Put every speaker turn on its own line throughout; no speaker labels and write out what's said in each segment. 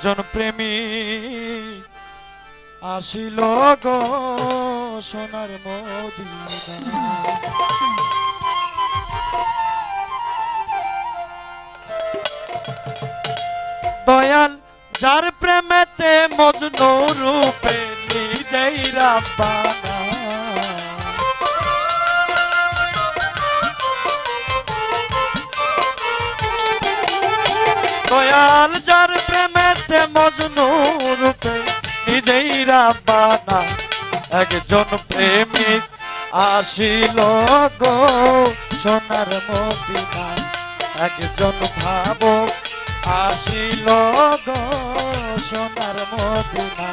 একজন প্রেমী আসিল গো সোনার দয়াল যার প্রেমেতে মজনু রূপে নিজেই রাব্বানা দয়াল যার প্রেমেতে মজনু রূপে নিজেই রাপানা একজন প্রেমিক আসিল গো সোনার মদিনা, একজন ভাবক আসিল গো সোনার মদিনা।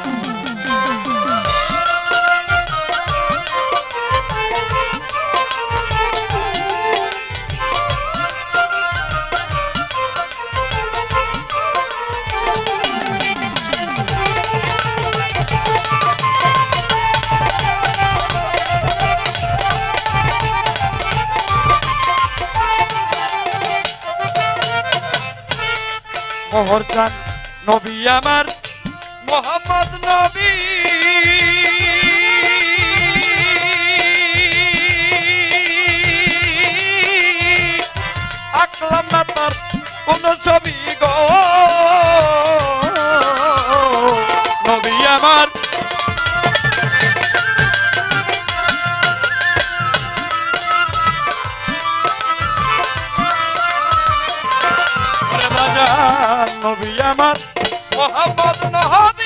মোহর চান নবী আমার মোহাম্মদ নবী। আকলাম না তার কোন ছবি গো। নবী আমার। নবী আমার মোহাম্মদ নবী।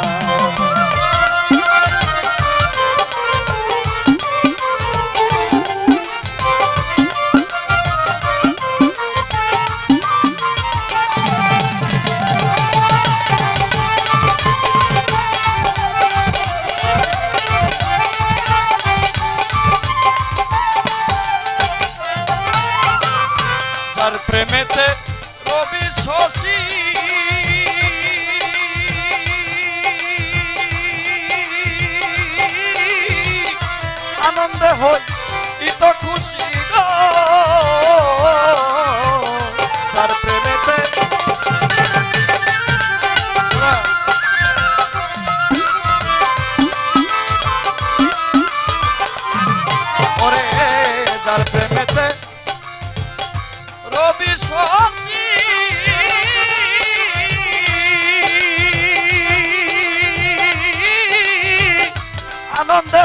শশী। আনন্দে হই ইত খুশি গো। যার প্রেমেতে ওরে যার প্রেমেতে রবি শশী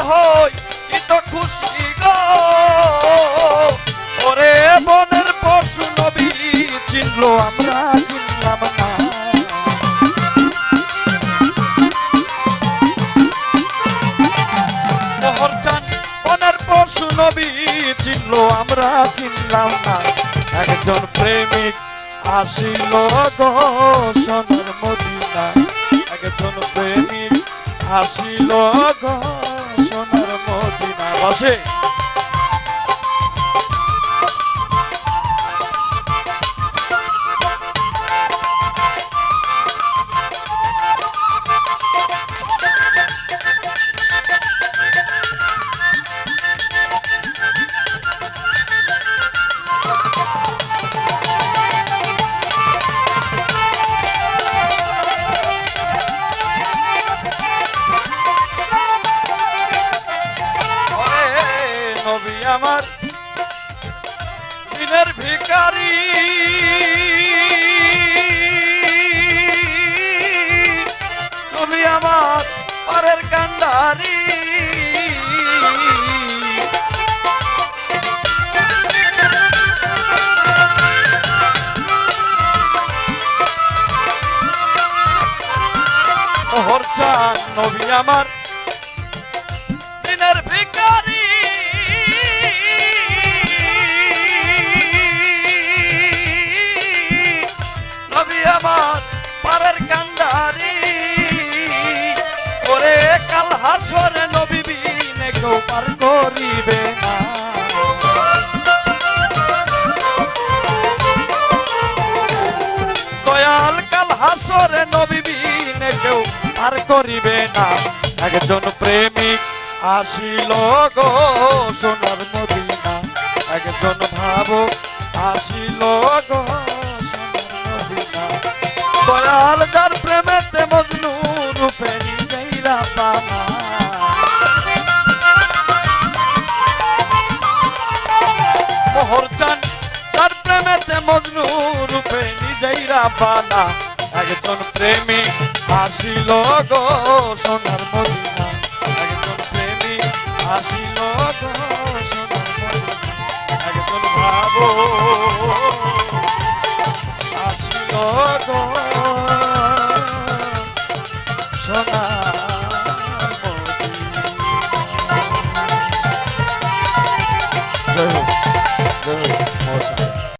হই ইত খুশি গো? ওরে বনের পশু নবী, চিনলো আমরা, চিনলাম না। বনের পশু নবী, চিনলো আমরা, চিনলাম না। একজন প্রেমিক আসিল গো মদিনা একজন প্রেমিক আসিল গো মদিনা বসে নবী আমার দিনের ভিকারি নবী আমার পারের কান্ডারি। মোহর চান নবী আমার। হাসরে নবী বিনে কেউ পার করিবে না। দয়াল কাল হাসরে নবী বিনে কেউ পার করিবে না। একজন প্রেমিক আসিল গো সোনার মদিনা। একজন ভাবুক আসিল গো সোনার মদিনা। দয়াল যার মজনু রূপে নিজেই রাবানা একজন প্রেমিক আসিল গো সোনার মদিনা।